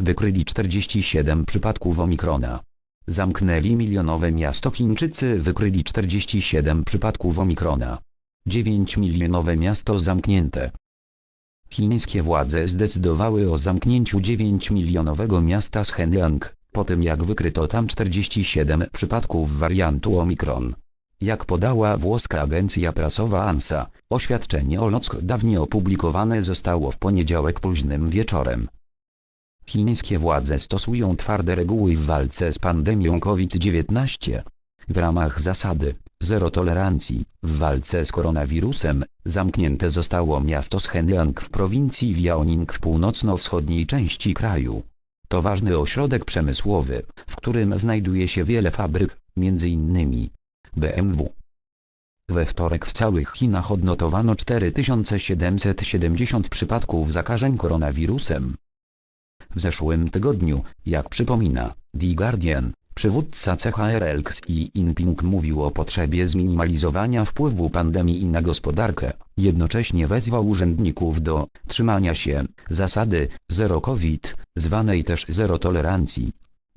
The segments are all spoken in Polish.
wykryli 47 przypadków omikrona. Zamknęli milionowe miasto Chińczycy wykryli 47 przypadków omikrona. 9 milionowe miasto zamknięte. Chińskie władze zdecydowały o zamknięciu 9-milionowego miasta Shenyang, po tym jak wykryto tam 47 przypadków wariantu Omikron. Jak podała włoska agencja prasowa ANSA, oświadczenie o lockdownie opublikowane zostało w poniedziałek późnym wieczorem. Chińskie władze stosują twarde reguły w walce z pandemią COVID-19. W ramach zasady zero tolerancji w walce z koronawirusem zamknięte zostało miasto Shenyang w prowincji Liaoning w północno-wschodniej części kraju. To ważny ośrodek przemysłowy, w którym znajduje się wiele fabryk, m.in. BMW. We wtorek w całych Chinach odnotowano 4770 przypadków zakażeń koronawirusem. W zeszłym tygodniu, jak przypomina The Guardian, przywódca CHRL Xi Jinping mówił o potrzebie zminimalizowania wpływu pandemii na gospodarkę, jednocześnie wezwał urzędników do trzymania się zasady zero COVID, zwanej też zero tolerancji.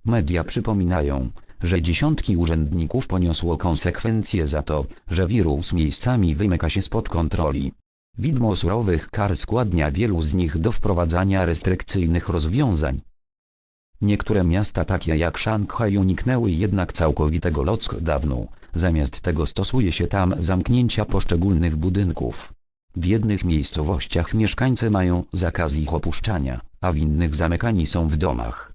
Media przypominają, że dziesiątki urzędników poniosło konsekwencje za to, że wirus miejscami wymyka się spod kontroli. Widmo surowych kar składnia wielu z nich do wprowadzania restrykcyjnych rozwiązań. Niektóre miasta takie jak Szanghaj uniknęły jednak całkowitego lockdownu, zamiast tego stosuje się tam zamknięcia poszczególnych budynków. W jednych miejscowościach mieszkańcy mają zakaz ich opuszczania, a w innych zamykani są w domach.